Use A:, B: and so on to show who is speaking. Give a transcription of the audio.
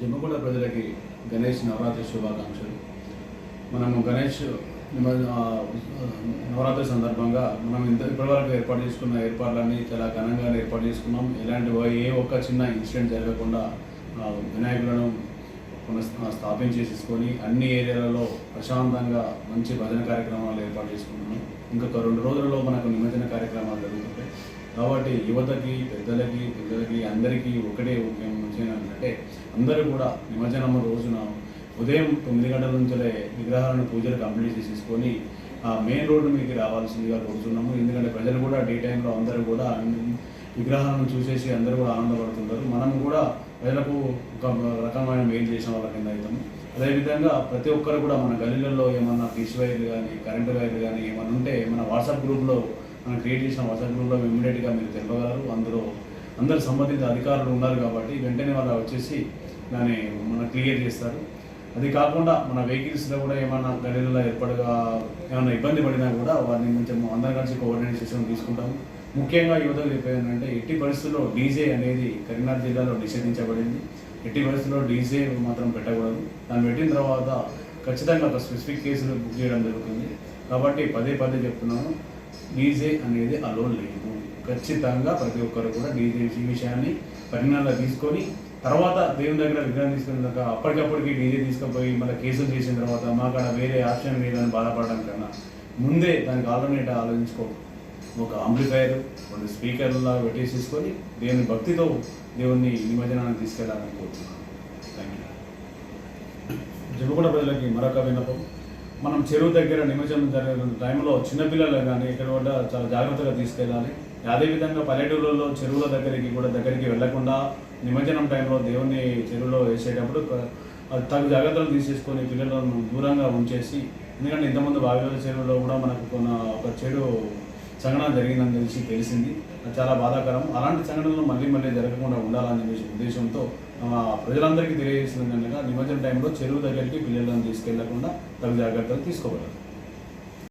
A: జమ్మగూడ ప్రజలకి గణేష్ నవరాత్రి శుభాకాంక్షలు. మనము గణేష్ నవరాత్రి సందర్భంగా మనం ఇంత ఇప్పటివరకు ఏర్పాటు చేసుకున్న ఏర్పాట్లన్నీ చాలా ఘనంగా ఏర్పాటు చేసుకున్నాం. ఎలాంటి ఏ ఒక్క చిన్న ఇన్సిడెంట్ జరగకుండా వినాయకులను స్థాపించేసేసుకొని అన్ని ఏరియాలలో ప్రశాంతంగా మంచి భజన కార్యక్రమాలు ఏర్పాటు చేసుకుంటున్నాం. ఇంకొక రెండు రోజులలో మనకు నిమజ్జన కార్యక్రమాలు జరుగుతుంటాయి. కాబట్టి యువతకి పెద్దలకి పిల్లలకి అందరికీ ఒకటే ముఖ్యం మంచిగా అంటే అందరూ కూడా నిమజ్జనం రోజున ఉదయం తొమ్మిది గంటల నుంచే విగ్రహాలను పూజలు కంప్లీట్ చేసేసుకొని ఆ మెయిన్ రోడ్డు మీకు రావాల్సిందిగా కోరుతున్నాము ఎందుకంటే ప్రజలు కూడా డే టైంలో అందరూ కూడా విగ్రహాలను చూసేసి అందరూ కూడా ఆనందపడుతుంటారు. మనం కూడా ప్రజలకు ఒక రకమైన మెయిల్ చేసిన వాళ్ళ కింద అవుతాము అదేవిధంగా ప్రతి ఒక్కరు కూడా మన గల్లీలలో ఏమన్నా ఫిష్ వైర్లు కానీ కరెంటు వైర్లు కానీ ఏమన్నా ఉంటే మన వాట్సాప్ గ్రూప్లో మనం క్రియేట్ చేసిన వాట్సాప్ ఇమ్మీడియట్గా మీరు తెలపగలరు. అందులో అందరు సంబంధిత అధికారులు ఉన్నారు కాబట్టి వెంటనే వాళ్ళు వచ్చేసి దాన్ని మన క్లియర్ చేస్తారు. అది కాకుండా మన వెహికల్స్లో కూడా ఏమైనా గడిలలో ఏర్పడగా ఏమైనా ఇబ్బంది పడినా కూడా వారిని కొంచెం అందరం కలిసి కోఆర్డినేషన్ తీసుకుంటాము. ముఖ్యంగా యువతకు చెప్పేది ఏంటంటే ఎట్టి పరిస్థితుల్లో డీజే అనేది కరీంనగర్ జిల్లాలో నిషేధించబడింది. ఎట్టి పరిస్థితుల్లో డీజే మాత్రం పెట్టకూడదు. దాన్ని పెట్టిన తర్వాత ఖచ్చితంగా ఒక స్పెసిఫిక్ కేసులు బుక్ చేయడం జరుగుతుంది. కాబట్టి పదే పదే చెప్తున్నాను డీజే అనేది అలోన్ లేదు. ఖచ్చితంగా ప్రతి ఒక్కరు కూడా డీజే ఈ విషయాన్ని పరిగణనలో తీసుకొని తర్వాత దేవుని దగ్గర విగ్రహం తీసుకున్నాక అప్పటికప్పటికి డీజే తీసుకుపోయి మళ్ళీ కేసులు చేసిన తర్వాత మాకు అక్కడ వేరే ఆప్షన్ లేదని బాధపడడం కన్నా ముందే దానికి ఆల్టర్నేట్ ఆలోచించుకో. ఒక ఆంప్లిఫైర్ రెండు స్పీకర్లా పెట్టేసేసుకొని దేవుని భక్తితో దేవుణ్ణి నిమజ్జనానికి తీసుకెళ్ళాలని కోరుతున్నాను. థ్యాంక్ యూ జమ్మగూడ ప్రజలకి మరొక విన్నపం. మనం చెరువు దగ్గర నిమజ్జనం జరిగిన టైంలో చిన్నపిల్లలు కానీ ఇక్కడ కూడా చాలా జాగ్రత్తగా తీసుకెళ్ళాలి. అదేవిధంగా పల్లెటూళ్ళలో చెరువుల దగ్గరికి కూడా దగ్గరికి వెళ్ళకుండా నిమజ్జనం టైంలో దేవుణ్ణి చెరువులో వేసేటప్పుడు తగు జాగ్రత్తలు తీసేసుకొని పిల్లలను దూరంగా ఉంచేసి ఎందుకంటే ఇంతకుముందు బావిల చెరువులో కూడా మనకు కొన్న ఒక చెడు సంఘటన జరిగిందని తెలిసి తెలిసింది. అది చాలా బాధాకరం. అలాంటి సంఘటనలు మళ్ళీ మళ్ళీ జరగకుండా ఉండాలని చెప్పేసి ఉద్దేశంతో ప్రజలందరికీ తెలియజేసిన నిమజ్జన టైంలో చెరువు దగ్గరికి పిల్లలను తీసుకెళ్ళకుండా తగు జాగ్రత్తలు తీసుకోవాలి.